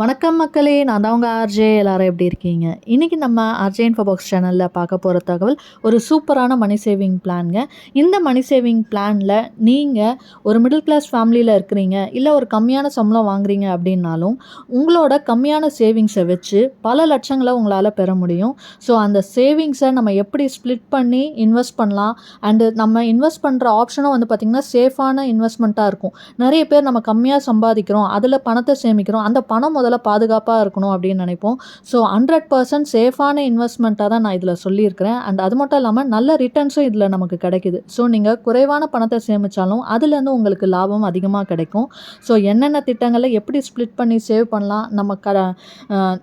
வணக்கம் மக்களே நான் தான் உங்கள் ஆர்ஜே எல்லாரும் எப்படி இருக்கீங்க? இன்றைக்கி நம்ம ஆர்ஜே இன்ஃபோபாக்ஸ் சேனலில் பார்க்க போகிற தகவல் ஒரு சூப்பரான மணி சேவிங் பிளான்ங்க இந்த மணி சேவிங் பிளானில் நீங்கள் ஒரு மிடில் கிளாஸ் ஃபேமிலியில் இருக்கிறீங்க இல்லை ஒரு கம்மியான சம்பளம் வாங்குறீங்க அப்படின்னாலும் உங்களோட கம்மியான சேவிங்ஸை வச்சு பல லட்சங்களை உங்களால் பெற முடியும். ஸோ அந்த சேவிங்ஸை நம்ம எப்படி ஸ்ப்ளிட் பண்ணி இன்வெஸ்ட் பண்ணலாம்? அண்டு நம்ம இன்வெஸ்ட் பண்ணுற ஆப்ஷனும் வந்து பார்த்திங்கன்னா சேஃபான இன்வெஸ்ட்மெண்ட்டாக இருக்கும். நிறைய பேர் நம்ம கம்மியாக சம்பாதிக்கிறோம் அதில் பணத்தை சேமிக்கிறோம் அந்த பணம் முதல்ல பாதுகாப்பாக இருக்கணும் அப்படின்னு நினைப்போம். ஸோ ஹண்ட்ரட் பர்சன்ட் சேஃபான இன்வெஸ்ட்மெண்ட்டாக தான் நான் இதில் சொல்லியிருக்கிறேன். அண்ட் அது மட்டும் இல்லாமல் நல்ல ரிட்டர்ன்ஸும் இதில் நமக்கு கிடைக்குது. ஸோ நீங்கள் குறைவான பணத்தை சேமித்தாலும் அதுலேருந்து உங்களுக்கு லாபம் அதிகமாக கிடைக்கும். ஸோ என்னென்ன திட்டங்களை எப்படி ஸ்ப்ளிட் பண்ணி சேவ் பண்ணலாம்? நம்ம க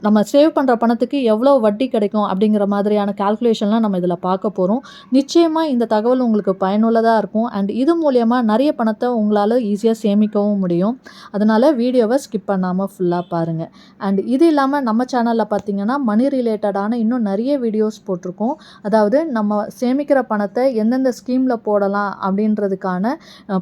நம்ம சேவ் பண்ணுற பணத்துக்கு எவ்வளோ வட்டி கிடைக்கும்? அப்படிங்கிற மாதிரியான கால்குலேஷன்லாம் நம்ம இதில் பார்க்க போகிறோம் நிச்சயமாக இந்த தகவல் உங்களுக்கு பயனுள்ளதாக இருக்கும். அண்ட் இது மூலயமா நிறைய பணத்தை உங்களால் ஈஸியாக சேமிக்கவும் முடியும். அதனால் வீடியோவை ஸ்கிப் பண்ணாமல் ஃபுல்லாக பாருங்கள் அண்ட் இது இல்லாமல் நம்ம சேனலில் பார்த்தீங்கன்னா மணி ரிலேட்டடான இன்னும் நிறைய வீடியோஸ் போட்டிருக்கோம். அதாவது நம்ம சேமிக்கிற பணத்தை எந்தெந்த ஸ்கீமில் போடலாம் அப்படின்றதுக்கான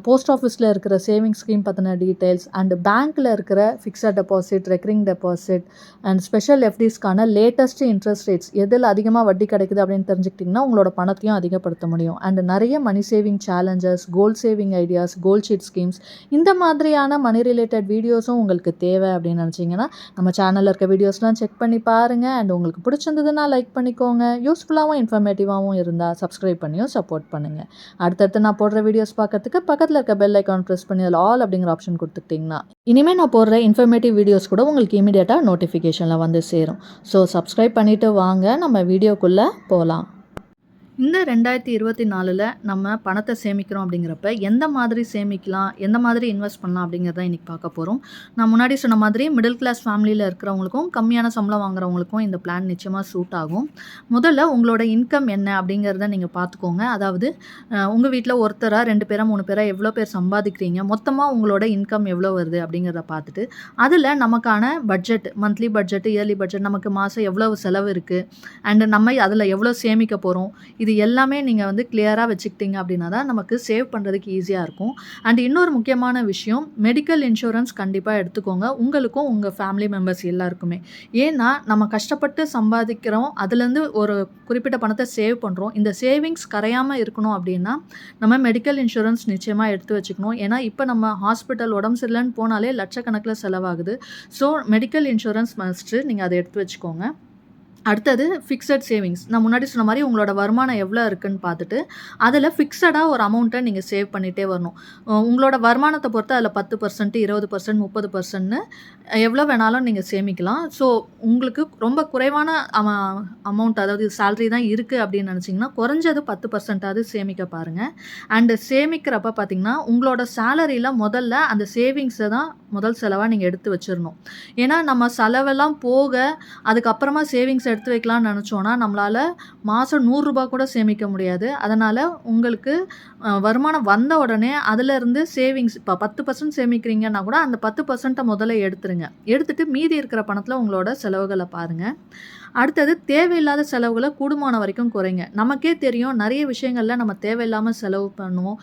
போஸ்ட் ஆஃபீஸில் இருக்கிற சேவிங் ஸ்கீம் பற்றின டீட்டெயில்ஸ் அண்ட் பேங்க்கில் இருக்கிற fixed deposit recurring deposit and special எஃப்டிஸ்க்கான latest interest rates எதில் அதிகமாக வட்டி கிடைக்குது அப்படின்னு தெரிஞ்சுக்கிட்டிங்கன்னா உங்களோட பணத்தையும் அதிகப்படுத்த முடியும். அண்ட் நிறைய money saving challenges goal saving ideas goal sheet schemes இந்த மாதிரியான மணி ரிலேட்டட் வீடியோஸும் உங்களுக்கு தேவை அப்படின்னு பார்த்தீங்கன்னா நம்ம சேனலில் இருக்க வீடியோஸ்லாம் செக் பண்ணி பாருங்கள் அண்ட் உங்களுக்கு பிடிச்சிருந்ததுன்னா லைக் பண்ணிக்கோங்க. யூஸ்ஃபுல்லாகவும் இன்ஃபர்மேட்டிவாகவும் இருந்தால் சப்ஸ்கிரைப் பண்ணியும் சப்போர்ட் பண்ணுங்கள் அடுத்தடுத்து நான் போடுற வீடியோஸ் பார்க்கறதுக்கு பக்கத்தில் இருக்க பெல் ஐக்கான் ப்ரெஸ் பண்ணி அதில் ஆல் அப்படிங்கிற ஆப்ஷன் கொடுத்துட்டிங்கன்னா இனிமேல் நான் போடுற இன்ஃபர்மேட்டிவ் வீடியோஸ் கூட உங்களுக்கு இமீடியட்டாக நோட்டிஃபிகேஷனில் வந்து சேரும். ஸோ சப்ஸ்கிரைப் பண்ணிவிட்டு வாங்க. நம்ம வீடியோக்குள்ளே போகலாம் இந்த ரெண்டாயிரத்தி இருபத்தி நாலில் நம்ம பணத்தை சேமிக்கிறோம் அப்படிங்கிறப்ப எந்த மாதிரி சேமிக்கலாம் எந்த மாதிரி இன்வெஸ்ட் பண்ணலாம் அப்படிங்கிறத இன்றைக்கி பார்க்க போகிறோம் நான் முன்னாடி சொன்ன மாதிரி மிடில் கிளாஸ் ஃபேமிலியில் இருக்கிறவங்களுக்கும் கம்மியான சம்பளம் வாங்குறவங்களுக்கும் இந்த பிளான் நிச்சயமாக சூட் ஆகும். முதல்ல உங்களோட இன்கம் என்ன அப்படிங்கிறத நீங்கள் பார்த்துக்கோங்க. அதாவது உங்கள் வீட்டில் ஒருத்தராக ரெண்டு பேராக மூணு பேராக எவ்வளோ பேர் சம்பாதிக்கிறீங்க மொத்தமாக உங்களோட இன்கம் எவ்வளோ வருது அப்படிங்கிறத பார்த்துட்டு அதில் நமக்கான budget monthly budget yearly budget நமக்கு மாதம் எவ்வளவு செலவு இருக்குது அண்டு நம்ம அதில் எவ்வளோ சேமிக்க போகிறோம் இது எல்லாமே நீங்கள் வந்து கிளியராக வச்சுக்கிட்டீங்க அப்படின்னா தான் நமக்கு சேவ் பண்ணுறதுக்கு ஈஸியாக இருக்கும். அண்ட் இன்னொரு முக்கியமான விஷயம் மெடிக்கல் இன்சூரன்ஸ் கண்டிப்பாக எடுத்துக்கோங்க. உங்களுக்கும் உங்கள் ஃபேமிலி மெம்பர்ஸ் எல்லாருக்குமே. ஏன்னா நம்ம கஷ்டப்பட்டு சம்பாதிக்கிறோம் அதுலேருந்து ஒரு குறிப்பிட்ட பணத்தை சேவ் பண்ணுறோம் இந்த சேவிங்ஸ் கரையாமல் இருக்கணும் அப்படின்னா நம்ம மெடிக்கல் இன்சூரன்ஸ் நிச்சயமாக எடுத்து வச்சுக்கணும். ஏன்னா இப்போ நம்ம ஹாஸ்பிட்டல் உடம்பு சரியில்லைன்னு போனாலே லட்சக்கணக்கில் செலவாகுது. ஸோ மெடிக்கல் இன்சூரன்ஸ் மஸ்ட்டு நீங்கள் அதை எடுத்து வச்சுக்கோங்க. அடுத்தது ஃபிக்ஸட் சேவிங்ஸ் நான் முன்னாடி சொன்ன மாதிரி உங்களோட வருமானம் எவ்வளோ இருக்குன்னு பார்த்துட்டு அதில் ஃபிக்ஸடாக ஒரு அமௌண்ட்டை நீங்கள் சேவ் பண்ணிகிட்டே வரணும். உங்களோட வருமானத்தை பொறுத்து அதில் பத்து பர்சன்ட் இருபது பர்சன்ட் முப்பது பர்சன்ட்னு எவ்வளோ வேணாலும் நீங்கள் சேமிக்கலாம். ஸோ உங்களுக்கு ரொம்ப குறைவான அம அமௌண்ட் அதாவது சேலரி தான் இருக்குது அப்படின்னு நினச்சிங்கன்னா குறைஞ்சது பத்து பர்சன்டாவது சேமிக்க பாருங்கள் அண்டு சேமிக்கிறப்ப பார்த்தீங்கன்னா உங்களோட சேலரியில் முதல்ல அந்த சேவிங்ஸை தான் முதல் செலவாக நீங்கள் எடுத்து வச்சிடணும் ஏன்னா நம்ம செலவெல்லாம் போக அதுக்கப்புறமா சேவிங்ஸ் எடுத்து வைக்கலாம்னு நினச்சோன்னா நம்மளால் மாதம் நூறுரூபா கூட சேமிக்க முடியாது. அதனால் உங்களுக்கு வருமானம் வந்த உடனே அதிலிருந்து சேவிங்ஸ் இப்போ பத்து பர்சன்ட் சேமிக்கிறீங்கன்னா கூட அந்த பத்து பர்சன்ட்டை முதல்ல எடுத்துருங்க. எடுத்துட்டு மீதி இருக்கிற பணத்தில் உங்களோட செலவுகளை பாருங்கள் அடுத்தது தேவையில்லாத செலவுகளை கூடுமான வரைக்கும் குறைங்க. நமக்கே தெரியும் நிறைய விஷயங்களில் நம்ம தேவையில்லாமல் செலவு பண்ணுவோம்.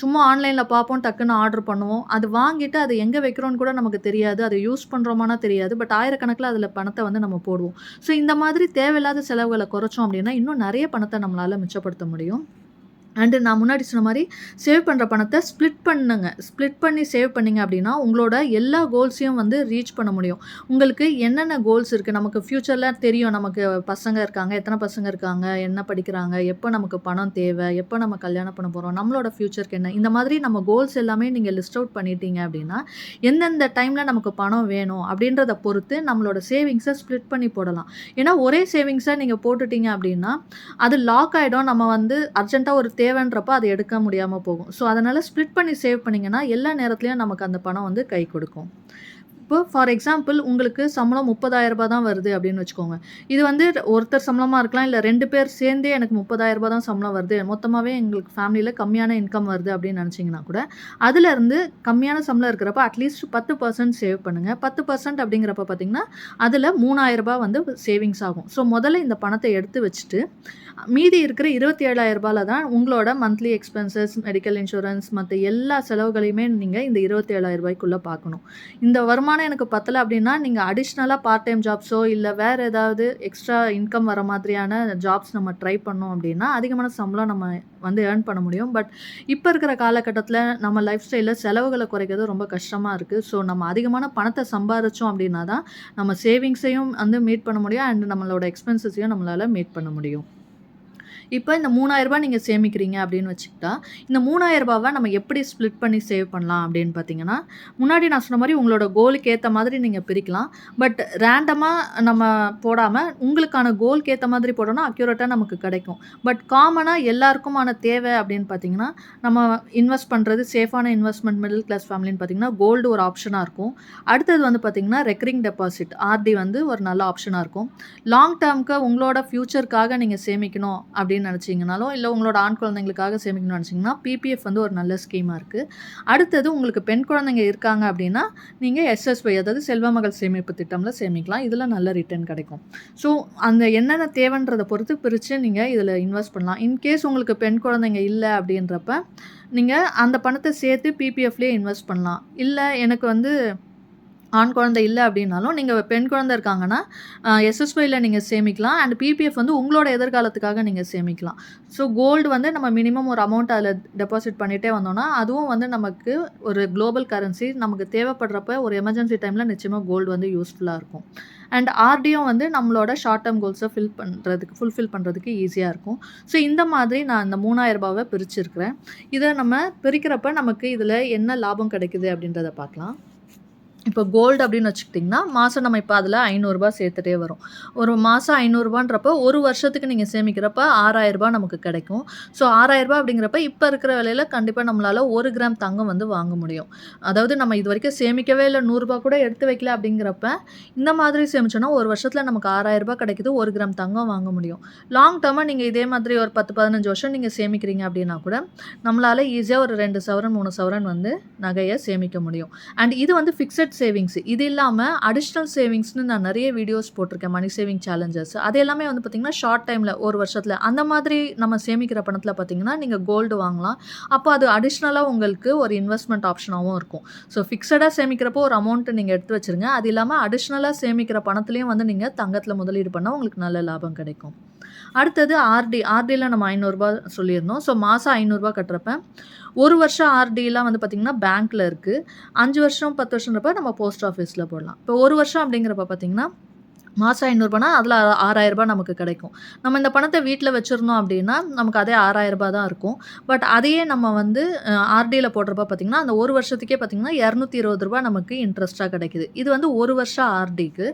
சும்மா ஆன்லைனில் பார்ப்போம் டக்குன்னு ஆர்டர் பண்ணுவோம். அது வாங்கிட்டு அது எங்கே வைக்கிறோன்னு கூட நமக்கு தெரியாது. அதை யூஸ் பண்ணுறோமானா தெரியாது. பட் ஆயிரக்கணக்கில் அதில் பணத்தை வந்து நம்ம போடுவோம். ஸோ இந்த மாதிரி தேவையில்லாத செலவுகளை குறைச்சோம் அப்படின்னா இன்னும் நிறைய பணத்தை நம்மளால் மிச்சப்படுத்த முடியும். அண்டு நான் முன்னாடி சொன்ன மாதிரி சேவ் பண்ணுற பணத்தை ஸ்ப்ளிட் பண்ணுங்க. ஸ்ப்ளிட் பண்ணி சேவ் பண்ணிங்க அப்படின்னா உங்களோட எல்லா கோல்ஸையும் வந்து ரீச் பண்ண முடியும். உங்களுக்கு என்னென்ன கோல்ஸ் இருக்குது நமக்கு ஃப்யூச்சரில் தெரியும். நமக்கு பசங்க இருக்காங்க. எத்தனை பசங்க இருக்காங்க? என்ன படிக்கிறாங்க? எப்போ நமக்கு பணம் தேவை? எப்போ நம்ம கல்யாணம் பண்ண போகிறோம் நம்மளோட ஃப்யூச்சருக்கு என்ன? இந்த மாதிரி நம்ம கோல்ஸ் எல்லாமே நீங்கள் லிஸ்ட் அவுட் பண்ணிட்டீங்க அப்படின்னா எந்தெந்த டைமில் நமக்கு பணம் வேணும் அப்படின்றத பொறுத்து நம்மளோட சேவிங்ஸை ஸ்ப்ளிட் பண்ணி போடலாம். ஏன்னா ஒரே சேவிங்ஸை நீங்கள் போட்டுட்டீங்க அப்படின்னா அது லாக் ஆகிடும் நம்ம வந்து அர்ஜென்ட்டாக ஒரு தேவைன்றப்போ அதை எடுக்க முடியாமல் போகும். ஸோ அதனால் ஸ்ப்ளிட் பண்ணி சேவ் பண்ணிங்கன்னா எல்லா நேரத்துலையும் நமக்கு அந்த பணம் வந்து கை கொடுக்கும். இப்போ ஃபார் எக்ஸாம்பிள் உங்களுக்கு சம்பளம் முப்பதாயிரம் ரூபாய் தான் வருது அப்படின்னு வச்சுக்கோங்க. இது வந்து ஒருத்தர் சம்பளமாக இருக்கலாம் இல்லை ரெண்டு பேர் சேர்ந்தே எனக்கு முப்பதாயிரம் ரூபாய் தான் சம்பளம் வருது. மொத்தமாகவே எங்களுக்கு ஃபேமிலியில் கம்மியான இன்கம் வருது அப்படின்னு நினச்சிங்கன்னா கூட அதுலேருந்து கம்மியான சம்பளம் இருக்கிறப்ப அட்லீஸ்ட் பத்து பர்சன்ட் சேவ் பண்ணுங்கள் பத்து பர்சன்ட் அப்படிங்கிறப்ப பார்த்தீங்கன்னா அதில் மூணாயிரம் ரூபாய் வந்து சேவிங்ஸ் ஆகும். ஸோ முதல்ல இந்த பணத்தை எடுத்து வச்சுட்டு மீதி இருக்கிற இருபத்தி ஏழாயிரம் ரூபாயில் தான் உங்களோட மந்த்லி எக்ஸ்பென்சஸ் மெடிக்கல் இன்சூரன்ஸ் மற்ற எல்லா செலவுகளையுமே நீங்கள் இந்த இருபத்தி ஏழாயிரம் ரூபாய்க்குள்ளே பார்க்கணும் இந்த வருமானம் எனக்கு பத்தலை அப்படின்னா, நீங்கள் அடிஷ்னலாக பார்ட் டைம் ஜாப்ஸோ, இல்லை வேறு ஏதாவது எக்ஸ்ட்ரா இன்கம் வர மாதிரியான ஜாப்ஸ் நம்ம ட்ரை பண்ணோம் அப்படின்னா, அதிகமான சம்பளம் நம்ம வந்து ஏர்ன் பண்ண முடியும். பட் இப்போ இருக்கிற காலகட்டத்தில் நம்ம லைஃப் ஸ்டைலில் செலவுகளை குறைக்கிறது ரொம்ப கஷ்டமாக இருக்குது ஸோ நம்ம அதிகமான பணத்தை சம்பாரிச்சோம் அப்படின்னா தான், நம்ம சேவிங்ஸையும் வந்து மீட் பண்ண முடியும். அண்ட் நம்மளோட எக்ஸ்பென்சஸையும் நம்மளால் மீட் பண்ண முடியும். இப்போ இந்த மூணாயிரரூபா நீங்கள் சேமிக்கிறீங்க அப்படின்னு வச்சுக்கிட்டா, இந்த மூணாயிரரூபாவை நம்ம எப்படி ஸ்ப்ளிட் பண்ணி சேவ் பண்ணலாம் அப்படின்னு பார்த்தீங்கன்னா, முன்னாடி நான் சொன்ன மாதிரி உங்களோட கோலுக்கு ஏற்ற மாதிரி நீங்கள் பிரிக்கலாம். பட் ரேண்டமாக நம்ம போடாமல் உங்களுக்கான கோலுக்கு ஏற்ற மாதிரி போட்டோம்னா, அக்யூரேட்டாக நமக்கு கிடைக்கும். பட் காமனாக எல்லாருக்குமான தேவை அப்படின்னு பார்த்தீங்கன்னா, நம்ம இன்வெஸ்ட் பண்ணுறது சேஃபான இன்வெஸ்ட்மெண்ட் மிடில் கிளாஸ் ஃபேமிலின்னு பார்த்தீங்கன்னா, கோல்டு ஒரு ஆப்ஷனாக இருக்கும். அடுத்தது வந்து பார்த்தீங்கன்னா, ரெக்கரிங் டெபாசிட் ஆர்டி வந்து ஒரு நல்ல ஆப்ஷனாக இருக்கும். லாங் டேர்ம்க்கு உங்களோட ஃப்யூச்சருக்காக நீங்கள் சேமிக்கணும் அப்படின்னு நினச்சிங்கனாலும் இல்லை உங்களோட ஆண் குழந்தைங்களுக்காக சேமிக்கணும்னு நினச்சிங்கன்னா பிபிஎஃப் வந்து ஒரு நல்ல ஸ்கீமாக இருக்குது அடுத்தது உங்களுக்கு பெண் குழந்தைங்க இருக்காங்க அப்படின்னா, நீங்கள் எஸ்எஸ்ஒய் அதாவது செல்வ மகள் சேமிப்பு திட்டம்ல சேமிக்கலாம். இதில் நல்ல ரிட்டர்ன் கிடைக்கும். ஸோ அந்த என்னென்ன தேவைன்றத பொறுத்து பிரித்து நீங்கள் இதில் இன்வெஸ்ட் பண்ணலாம். இன்கேஸ் உங்களுக்கு பெண் குழந்தைங்க இல்லை அப்படின்றப்ப, நீங்கள் அந்த பணத்தை சேர்த்து பிபிஎஃப்லேயே இன்வெஸ்ட் பண்ணலாம். இல்லை எனக்கு வந்து ஆண் குழந்தை இல்லை அப்படின்னாலும், நீங்கள் பெண் குழந்தை இருக்காங்கன்னா, எஸ்எஸ்ஒயில் நீங்கள் சேமிக்கலாம். அண்ட் பிபிஎஃப் வந்து உங்களோட எதிர்காலத்துக்காக நீங்கள் சேமிக்கலாம். ஸோ கோல்டு வந்து நம்ம மினிமம் ஒரு அமௌண்ட் அதில் டெபாசிட் பண்ணிட்டே வந்தோம்னா, அதுவும் வந்து நமக்கு ஒரு குளோபல் கரன்சி. நமக்கு தேவைப்படுறப்ப ஒரு எமர்ஜென்சி டைமில் நிச்சயமாக கோல்டு வந்து யூஸ்ஃபுல்லாக இருக்கும். அண்ட் ஆர்டியும் வந்து நம்மளோட ஷார்ட் டேர்ம் கோல்ஸை ஃபில் பண்ணுறதுக்கு ஃபுல்ஃபில் பண்ணுறதுக்கு ஈஸியாக இருக்கும். ஸோ இந்த மாதிரி நான் இந்த ரூ. 3000வ பிரிச்சிருக்கிறேன். இதை நம்ம பிரிக்கிறப்ப நமக்கு இதில் என்ன லாபம் கிடைக்குது அப்படின்றத பார்க்கலாம். இப்போ கோல்டு அப்படின்னு வச்சுக்கிட்டிங்கன்னா, மாதம் நம்ம இப்போ அதில் ஐநூறுரூபா சேர்த்துட்டே வரும் ஒரு மாதம் ரூ. 500ன்றப்போ, ஒரு வருஷத்துக்கு நீங்கள் சேமிக்கிறப்ப ஆறாயிரரூபா நமக்கு கிடைக்கும். ஸோ ஆறாயிரரூபா அப்படிங்கிறப்ப இப்போ இருக்கிற விலையில் கண்டிப்பாக நம்மளால் ஒரு கிராம் தங்கம் வந்து வாங்க முடியும். அதாவது நம்ம இது வரைக்கும் சேமிக்கவே இல்லை நூறுரூபா கூட எடுத்து வைக்கல அப்படிங்கிறப்ப, இந்த மாதிரி சேமிச்சோன்னா ஒரு வருஷத்தில் நமக்கு ஆறாயிரரூபா கிடைக்குது. ஒரு கிராம் தங்கம் வாங்க முடியும். லாங் டெர்மா நீங்கள் இதே மாதிரி ஒரு 10, 15 வருஷம் நீங்கள் சேமிக்கிறீங்க அப்படின்னா கூட, நம்மளால் ஈஸியாக ஒரு ரெண்டு சவரன், மூணு சவரன் வந்து நகையை சேமிக்க முடியும். அண்ட் இது வந்து ஃபிக்ஸட் சேவிங்ஸ். இது இல்லாமல் அடிஷ்னல் சேவிங்ஸ்னு நான் நிறைய வீடியோஸ் போட்டிருக்கேன். Money saving challenges. அது எல்லாமே வந்து பார்த்தீங்கன்னா, ஷார்ட் டைமில் ஒரு வருஷத்தில் அந்த மாதிரி நம்ம சேமிக்கிற பணத்தில் பார்த்தீங்கன்னா, நீங்கள் கோல்டு வாங்கலாம். அப்போ அது அடிஷ்னலாக உங்களுக்கு ஒரு இன்வெஸ்ட்மெண்ட் ஆப்ஷனாகவும் இருக்கும். ஸோ ஃபிக்ஸடாக சேமிக்கிறப்போ ஒரு அமௌண்ட்டு நீங்கள் எடுத்து வச்சுருங்க. அது இல்லாமல் அடிஷ்னலாக சேமிக்கிற பணத்துலேயும் வந்து நீங்கள் தங்கத்தில் முதலீடு பண்ணால் உங்களுக்கு நல்ல லாபம் கிடைக்கும். அடுத்தது ஆர்டி. ஆர்டியில் நம்ம ஐநூறுரூபா சொல்லியிருந்தோம். ஸோ மாதம் ஐநூறுரூவா கட்டுறப்ப, ஒரு வருஷம் ஆர்டிலாம் வந்து பார்த்திங்கன்னா பேங்க்கில் இருக்குது அஞ்சு வருஷம், 10 வருஷம்ன்றப்ப நம்ம போஸ்ட் ஆஃபீஸில் போடலாம். இப்போ ஒரு வருஷம் அப்படிங்கிறப்ப பார்த்தீங்கன்னா, மாதம் ஐநூறுபானா அதில் ஆறாயிரரூபா நமக்கு கிடைக்கும். நம்ம இந்த பணத்தை வீட்டில் வச்சிருந்தோம் அப்படின்னா, நமக்கு அதே ஆறாயிரரூபா தான் இருக்கும். பட் அதையே நம்ம வந்து ஆர்டியில் போடுறப்ப பார்த்தீங்கன்னா, அந்த ஒரு வருஷத்துக்கே பார்த்தீங்கன்னா, ரூ. 220 நமக்கு இன்ட்ரெஸ்ட்டாக கிடைக்குது. இது வந்து ஒரு வருஷம் ஆர்டிக்கு.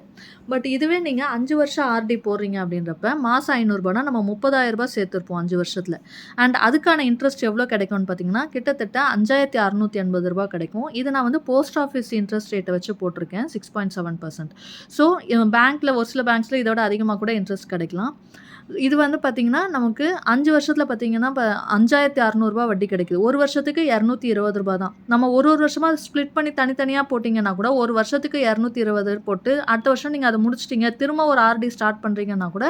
பட் இதுவே நீங்கள் அஞ்சு வருஷம் ஆர்டி போடுறீங்க அப்படின்றப்ப, மாசம் ஐநூறுரூபானா நம்ம ரூ. 30,000 சேர்த்திருப்போம் 5 வருஷத்துல. அண்ட் அதுக்கான இன்ட்ரெஸ்ட் எவ்வளோ கிடைக்கும்னு பார்த்திங்கன்னா கிட்டத்தட்ட அஞ்சாயிரத்தி அறநூற்றி எண்பது ரூபா கிடைக்கும். இது நான் வந்து போஸ்ட் ஆஃபீஸ் இன்ட்ரெஸ்ட் ரேட்டை வச்சு போட்டிருக்கேன். 6.7% ஸோ பேங்க்ல ஒரு சில பேங்க்ஸ்ல இதோட அதிகமா கூட இன்ட்ரெஸ்ட் கிடைக்கலாம். இது வந்து பார்த்திங்கன்னா நமக்கு அஞ்சு வருஷத்தில் பார்த்தீங்கன்னா, இப்போ அஞ்சாயிரத்தி 5,600 வட்டி கிடைக்குது. ஒரு வருஷத்துக்கு இரநூத்தி இருபது ரூபா தான். நம்ம ஒரு ஒரு வருஷமாக ஸ்ப்ளிட் பண்ணி தனித்தனியாக போட்டிங்கன்னா கூட, ஒரு வருஷத்துக்கு 220 போட்டு, அடுத்த வருஷம் நீங்கள் அதை முடிச்சிட்டிங்க திரும்ப ஒரு ஆர்டி ஸ்டார்ட் பண்ணுறீங்கன்னா கூட,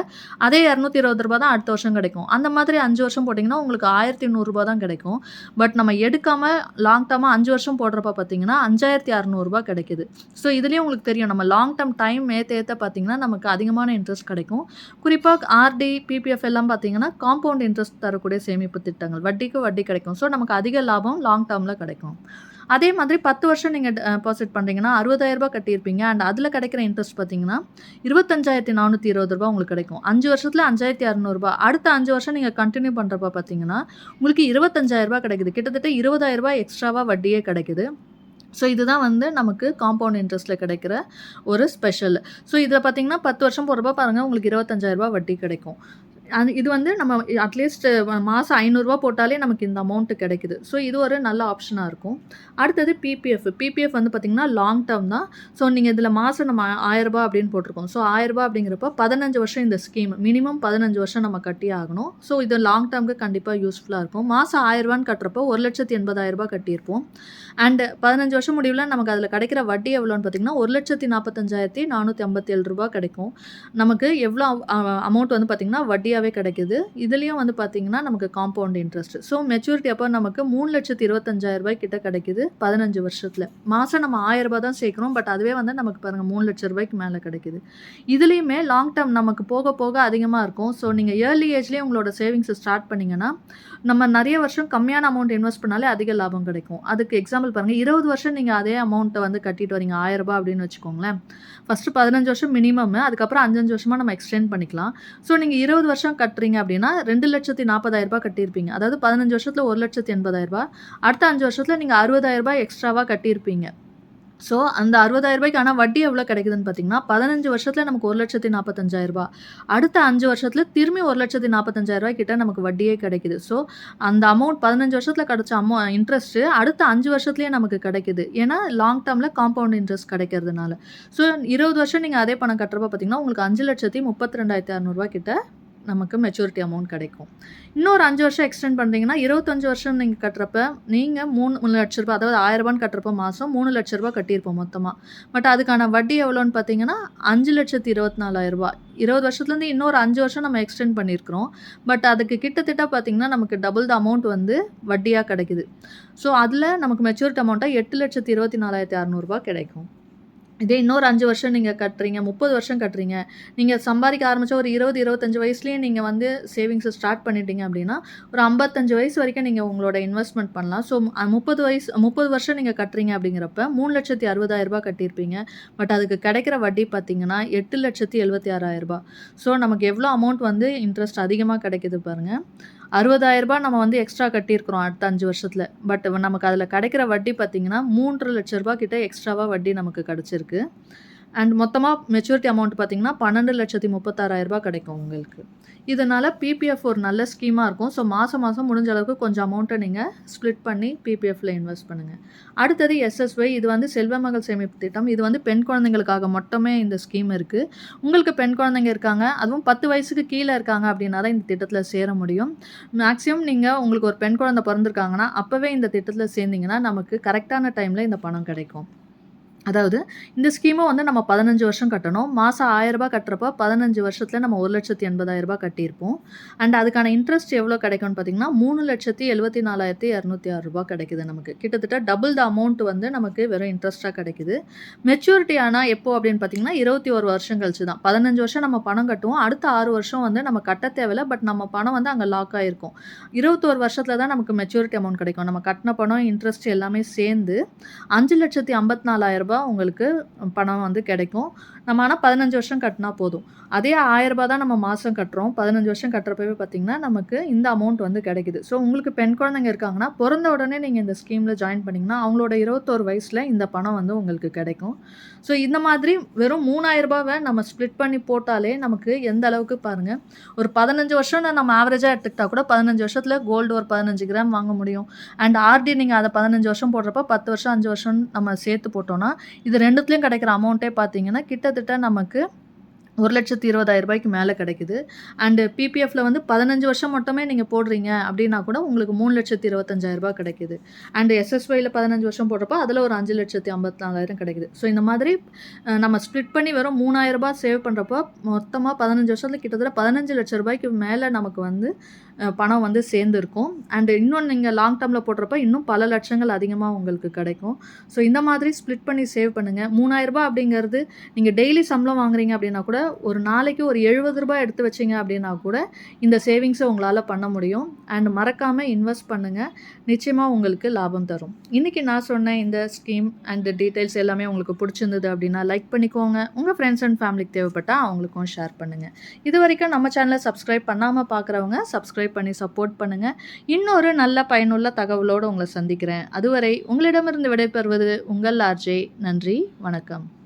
அதே இரநூத்தி இருபது ரூபா தான் அடுத்த வருஷம் கிடைக்கும். அந்த மாதிரி அஞ்சு வருஷம் போட்டிங்கன்னா உங்களுக்கு ஆயிரத்தி நூறுரூபா தான் கிடைக்கும். பட் நம்ம எடுக்காமல் லாங் டேர்மாக அஞ்சு வருஷம் போடுறப்ப பார்த்தீங்கன்னா, அஞ்சாயிரத்தி அறநூறுபா கிடைக்குது. ஸோ இதுலேயும் உங்களுக்கு தெரியும். நம்ம லாங் டேர்ம் டைம் ஏற்ற ஏற்ற பார்த்தீங்கன்னா, நமக்கு அதிகமான இன்ட்ரெஸ்ட் கிடைக்கும். குறிப்பாக ஆர்டி, பிபிஎஃப் எல்லாம் பார்த்தீங்கன்னா, காம்பவுண்ட் இன்ட்ரெஸ்ட் தரக்கூடிய சேமிப்பு திட்டங்கள். வட்டிக்கு வட்டி கிடைக்கும். ஸோ நமக்கு அதிக லாபம் லாங் டேர்மில் கிடைக்கும். அதே மாதிரி 10 வருஷம் நீங்கள் டெபாசிட் பண்ணுறீங்கன்னா அறுபதாயிரம் 60,000 கட்டியிருப்பீங்க. அண்ட் அதில் கிடைக்கிற இன்ட்ரெஸ்ட் பார்த்தீங்கன்னா, இருபத்தஞ்சாயிரத்தி நானூற்றி இருபது ரூபா உங்களுக்கு கிடைக்கும். அஞ்சு வருஷத்தில் அஞ்சாயிரத்தி அறநூறுபா அடுத்த அஞ்சு வருஷம் நீங்கள் கண்டினியூ பண்ணுறப்ப பார்த்தீங்கன்னா, உங்களுக்கு இருபத்தஞ்சாயிரரூபா கிடைக்குது. கிட்டத்தட்ட இருபதாயிரரூபா எக்ஸ்ட்ராவாக வட்டியே கிடைக்குது. ஸோ இதுதான் வந்து நமக்கு காம்பவுண்ட் இன்ட்ரெஸ்ட்டில் கிடைக்கிற ஒரு ஸ்பெஷல். ஸோ இதில் பார்த்தீங்கன்னா, 10 வருஷம் போகிறப்ப பாருங்கள் உங்களுக்கு இருபத்தஞ்சாயிரரூபா வட்டி கிடைக்கும். அது இது வந்து நம்ம அட்லீஸ்ட் மாதம் ஐநூறுரூவா போட்டாலே நமக்கு இந்த அமௌண்ட்டு கிடைக்குது. ஸோ இது ஒரு நல்ல ஆப்ஷனாக இருக்கும். அடுத்தது பிபிஎஃப். பிபிஎஃப் வந்து பார்த்தீங்கன்னா, லாங் டேர்ம் தான். ஸோ நீங்கள் இதில் மாதம் நம்ம ஆயிரரூபா அப்படின்னு போட்டிருக்கோம். ஸோ ஆயிரரூபா அப்படிங்கிறப்ப 15 வருஷம் இந்த ஸ்கீம். மினிமம் 15 வருஷம் நம்ம கட்டியே ஆகணும். ஸோ இது லாங் டேர்முக்கு கண்டிப்பாக யூஸ்ஃபுல்லாக இருக்கும். மாதம் ஆயிரரூபான்னு கட்டுறப்போ ஒரு லட்சத்தி எண்பதாயிரரூபா கட்டியிருப்போம். அண்ட் 15 வருஷம் முடிவில் நமக்கு அதில் கிடைக்கிற வட்டி எவ்வளோன்னு பார்த்தீங்கன்னா, ரூ. 1,45,457 கிடைக்கும். நமக்கு எவ்வளோ அமௌண்ட் வந்து பார்த்திங்கன்னா வட்டியாக வட்டியாகவே கிடைக்குது. இதுலேயும் வந்து பார்த்திங்கன்னா நமக்கு காம்பவுண்ட் இன்ட்ரெஸ்ட் ஸோ மெச்சூரிட்டி அப்போ நமக்கு மூணு லட்சத்து இருபத்தஞ்சாயிரம் ரூபாய் கிட்ட கிடைக்குது பதினஞ்சு வருஷத்தில். மாதம் நம்ம ஆயிரம் ரூபாய் தான் சேர்க்குறோம். பட் அதுவே வந்து நமக்கு பாருங்கள் மூணு லட்ச ரூபாய்க்கு மேலே கிடைக்குது. இதுலேயுமே லாங் டேர்ம் நமக்கு போக போக அதிகமாக இருக்கும். ஸோ நீங்கள் ஏர்லி ஏஜ்லேயே உங்களோட சேவிங்ஸை ஸ்டார்ட் பண்ணிங்கன்னா நம்ம நிறைய வருஷம் கம்மியான அமௌண்ட் இன்வெஸ்ட் பண்ணாலே அதிக லாபம் கிடைக்கும். அதுக்கு எக்ஸாம்பிள் பாருங்கள் இருபது வருஷம் நீங்கள் அதே அமௌண்ட்டை வந்து கட்டிட்டு வரீங்க. ஆயிரம் ரூபாய் அப்படின்னு வச்சுக்கோங்களேன். ஃபஸ்ட்டு பதினஞ்சு வருஷம் மினிமம் அதுக்கப்புறம் அஞ்சஞ்சு வருஷமாக நம்ம எக்ஸ்டெண்ட் பண்ணிக்கலாம். ஸோ நீங்கள் இருபது வருஷம் கட்டுறீங்க அப்படின்னா ரெண்டு லட்சத்தி நாற்பதாயிரம் ரூபாய் கட்டியிருப்பீங்க. அதாவது பதினஞ்சு வருஷத்தில் ஒரு லட்சத்தி எண்பதாயிரம் ரூபாய். அடுத்த அஞ்சு வருஷத்தில் நீங்கள் அறுபதாயிரம் ரூபாய் எக்ஸ்ட்ராவாக கட்டியிருப்பீங்க. ஸோ அந்த அறுபதாயிரம் ரூபாய்க்கு ஆனால் வட்டி எவ்வளோ கிடைக்குதுன்னு பார்த்தீங்கன்னா பதினஞ்சு வருஷத்தில் நமக்கு ஒரு லட்சத்தி நாற்பத்தஞ்சாயிரம் ரூபாய். அடுத்த அஞ்சு வருஷத்தில் திரும்பி ஒரு லட்சத்தி நாற்பத்தஞ்சாயிரம் ரூபாய் கிட்ட நமக்கு வட்டியே கிடைக்குது. ஸோ அந்த அமௌண்ட் பதினஞ்சு வருஷத்தில் கிடச்ச அமௌ இன்ட்ரெஸ்ட்டு அடுத்த அஞ்சு வருஷத்துலேயே நமக்கு கிடைக்குது. ஏன்னா லாங் டேர்மில் காம்பவுண்ட் இன்ட்ரெஸ்ட் கிடைக்கிறதுனால. ஸோ இருபது வருஷம் நீங்கள் அதே பணம் கட்டுறப்ப பார்த்தீங்கன்னா உங்களுக்கு அஞ்சு லட்சத்தி முப்பத்தி ரெண்டாயிரத்தி அறநூறுவா கிட்ட நமக்கு மெச்சூரிட்டி அமௌண்ட் கிடைக்கும். இன்னொரு அஞ்சு வருஷம் எக்ஸ்டெண்ட் பண்ணுறீங்கன்னா இருபத்தஞ்சு வருஷம் நீங்கள் கட்டுறப்ப நீங்கள் மூணு மூணு லட்ச ரூபா அதாவது ஆயிரரூபான்னு கட்டுறப்ப மாதம் மூணு லட்ச ரூபா கட்டியிருப்போம் மொத்தமாக பட் அதுக்கான வட்டி எவ்வளோன்னு பார்த்தீங்கன்னா அஞ்சு லட்சத்து இருபத்தி நாலாயிரரூபா இருபது வருஷத்துலேருந்து இன்னொரு அஞ்சு வருஷம் நம்ம எக்ஸ்டெண்ட் பண்ணியிருக்கிறோம். பட் அதுக்கு கிட்டத்தட்ட பார்த்திங்கன்னா நமக்கு டபுள் த அமௌண்ட் வந்து வட்டியாக கிடைக்குது. ஸோ அதில் நமக்கு மெச்சூரிட்டி அமௌண்ட்டாக எட்டு லட்சத்து இருபத்தி நாலாயிரத்தி அறநூறுபா கிடைக்கும். இதே இன்னொரு அஞ்சு வருஷம் நீங்கள் கட்டுறீங்க முப்பது வருஷம் கட்டுறீங்க நீங்கள் சம்பாதிக்க ஆரம்பித்த ஒரு இருபது இருபத்தஞ்சி வயசுலேயே நீங்கள் வந்து சேவிங்ஸை ஸ்டார்ட் பண்ணிட்டீங்க அப்படின்னா ஒரு ஐம்பத்தஞ்சு வயசு வரைக்கும் நீங்கள் உங்களோட இன்வெஸ்ட்மெண்ட் பண்ணலாம். ஸோ முப்பது வயசு முப்பது வருஷம் நீங்கள் கட்டுறீங்க அப்படிங்கிறப்ப மூணு லட்சத்தி அறுபதாயிரரூபா கட்டியிருப்பீங்க. பட் அதுக்கு கிடைக்கிற வட்டி பார்த்தீங்கன்னா எட்டு லட்சத்தி எழுபத்தி ஆறாயிரரூபா ஸோ நமக்கு எவ்வளோ அமௌண்ட் வந்து இன்ட்ரெஸ்ட் அதிகமாக கிடைக்குது பாருங்கள் அறுபதாயிரரூபா நம்ம வந்து எக்ஸ்ட்ரா கட்டியிருக்கிறோம் அடுத்த அஞ்சு வருஷத்தில். பட் நமக்கு அதில் கிடைக்கிற வட்டி பார்த்திங்கன்னா மூன்று லட்ச ரூபா கிட்ட எக்ஸ்ட்ராவாக வட்டி நமக்கு கிடச்சிருக்கு. அண்ட் மொத்தமாக மெச்சூரிட்டி அமௌண்ட் பார்த்திங்கன்னா பன்னெண்டு லட்சத்தி முப்பத்தாறாயிரரூபா கிடைக்கும் உங்களுக்கு. இதனால் பிபிஎஃப் ஒரு நல்ல ஸ்கீமாக இருக்கும். ஸோ மாதம் மாதம் முடிஞ்ச அளவுக்கு கொஞ்சம் அமௌண்ட்டை நீங்கள் ஸ்ப்ளிட் பண்ணி பிபிஎஃப்பில் இன்வெஸ்ட் பண்ணுங்கள் அடுத்தது எஸ்எஸ்ஒய் இது வந்து செல்வமகள் சேமிப்பு திட்டம். இது வந்து பெண் குழந்தைங்களுக்காக மட்டுமே இந்த ஸ்கீம் இருக்குது உங்களுக்கு பெண் குழந்தைங்க இருக்காங்க. அதுவும் பத்து வயசுக்கு கீழே இருக்காங்க அப்படின்னா தான் இந்த திட்டத்தில் சேர முடியும். மேக்ஸிமம் நீங்கள் உங்களுக்கு ஒரு பெண் குழந்தை பிறந்திருக்காங்கன்னா அப்போவே இந்த திட்டத்தில் சேர்ந்தீங்கன்னா நமக்கு கரெக்டான டைமில் இந்த பணம் கிடைக்கும். அதாவது இந்த ஸ்கீமும் வந்து நம்ம பதினஞ்சு வருஷம் கட்டணும். மாதம் ஆயரரூபா கட்டுறப்ப பதினஞ்சு வருஷத்தில் நம்ம ஒரு லட்சத்தி எண்பதாயிரரூபா கட்டியிருப்போம். அண்ட் அதுக்கான இன்ட்ரெஸ்ட் எவ்வளோ கிடைக்கும்னு பார்த்தீங்கன்னா மூணு லட்சத்தி எழுபத்தி நாலாயிரத்தி இரநூத்தி ஆறு ரூபா கிடைக்குது நமக்கு. கிட்டத்தட்ட டபுள் த அமௌண்ட் வந்து நமக்கு வெறும் இன்ட்ரெஸ்ட்டாக கிடைக்குது. மெச்சூரிட்டி ஆனால் எப்போ அப்படின்னு பார்த்தீங்கன்னா இருபத்தி ஒரு வருஷம் கழிச்சு தான். பதினஞ்சு வருஷம் நம்ம பணம் கட்டுவோம். அடுத்த ஆறு வருஷம் வந்து நம்ம கட்ட தேவையில்ல. பட் நம்ம பணம் வந்து அங்கே லாக் ஆகிருக்கும் இருபத்தோரு வருஷத்தில் தான் நமக்கு மெச்சூரிட்டி அமௌண்ட் கிடைக்கும். நம்ம கட்டின பணம் இன்ட்ரெஸ்ட் எல்லாமே சேர்ந்து அஞ்சு லட்சத்தி ஐம்பத்தி நாலாயிரரூபா ரூபா உங்களுக்கு பணம் வந்து கிடைக்கும். நம்ம ஆனால் பதினஞ்சு வருஷம் கட்டினா போதும். அதே ஆயரரூபா தான் நம்ம மாதம் கட்டுறோம். பதினஞ்சு வருஷம் கட்டுறப்பவே பார்த்திங்கன்னா நமக்கு இந்த அமௌண்ட் வந்து கிடைக்குது. ஸோ உங்களுக்கு பெண் குழந்தைங்க இருக்காங்கன்னா பிறந்த உடனே நீங்கள் இந்த ஸ்கீமில் ஜாயின் பண்ணிங்கன்னா அவங்களோட இருபத்தோரு வயசில் இந்த பணம் வந்து உங்களுக்கு கிடைக்கும். ஸோ இந்த மாதிரி வெறும் மூணாயிரரூபாவை நம்ம ஸ்ப்ளிட் பண்ணி போட்டாலே நமக்கு எந்த அளவுக்கு பாருங்கள் ஒரு பதினஞ்சு வருஷம் நம்ம ஆவரேஜாக எடுத்துக்கிட்டால் கூட பதினஞ்சு வருஷத்தில் கோல்டு ஒரு பதினஞ்சு கிராம் வாங்க முடியும். அண்ட் ஆர்டி நீங்கள் அதை பதினஞ்சு வருஷம் போடுறப்ப பத்து வருஷம் அஞ்சு வருஷம் நம்ம சேர்த்து போட்டோன்னா இது ரெண்டுத்துலேயும் கிடைக்கிற அமௌண்ட்டே பார்த்தீங்கன்னா கிட்டத்தட்ட நமக்கு ஒரு லட்சத்தி இருபதாயிரம் ரூபாய்க்கு மேலே கிடைக்குது. அண்டு பிபிஎஃப்பில் வந்து பதினஞ்சு வருஷம் மட்டுமே நீங்கள் போடுறீங்க அப்படின்னா கூட உங்களுக்கு மூணு லட்சத்தி இருபத்தஞ்சாயிரம் ரூபாய் கிடைக்குது. அண்டு எஸ்எஸ்ஒயில் பதினஞ்சு வருஷம் போடுறப்போ அதில் ஒரு அஞ்சு லட்சத்தி ஐம்பத்தி நாலாயிரம் கிடைக்குது. ஸோ இந்த மாதிரி நம்ம ஸ்ப்ளிட் பண்ணி வெறும் மூணாயிரம் ரூபாய் சேவ் பண்ணுறப்போ மொத்தமாக பதினஞ்சு வருஷத்தில் கிட்டத்தட்ட பதினஞ்சு லட்ச ரூபாய்க்கு மேலே நமக்கு வந்து பணம் வந்து சேர்ந்துருக்கும். அண்டு இன்னொன்று நீங்கள் லாங் டேர்மில் போடுறப்ப இன்னும் பல லட்சங்கள் அதிகமாக உங்களுக்கு கிடைக்கும். ஸோ இந்த மாதிரி ஸ்ப்ளிட் பண்ணி சேவ் பண்ணுங்கள் மூணாயிரரூபா அப்படிங்கிறது நீங்கள் டெய்லி சம்பளம் வாங்குறீங்க அப்படின்னா கூட ஒரு நாளைக்கு ஒரு எழுபது ரூபாய் எடுத்து வச்சிங்க அப்படின்னா கூட இந்த சேவிங்ஸை உங்களால் பண்ண முடியும். அண்ட் மறக்காமல் இன்வெஸ்ட் பண்ணுங்கள் நிச்சயமாக உங்களுக்கு லாபம் தரும். இன்றைக்கி நான் சொன்ன இந்த ஸ்கீம் அண்ட் டீட்டெயில்ஸ் எல்லாமே உங்களுக்கு பிடிச்சிருந்தது அப்படின்னா லைக் பண்ணிக்கோங்க. உங்கள் ஃப்ரெண்ட்ஸ் அண்ட் ஃபேமிலிக்கு தேவைப்பட்டால் அவங்களுக்கும் ஷேர் பண்ணுங்கள் இது வரைக்கும் நம்ம சேனலை சப்ஸ்கிரைப் பண்ணாமல் பார்க்குறவங்க சப்ஸ்கிரைப் பண்ணி சப்போர்ட் பண்ணுங்கள் இன்னொரு நல்ல பயனுள்ள தகவலோடு உங்களை சந்திக்கிறேன். அதுவரை உங்களிடமிருந்து விடைபெறுவது உங்கள் ஆர்ஜே நன்றி வணக்கம்.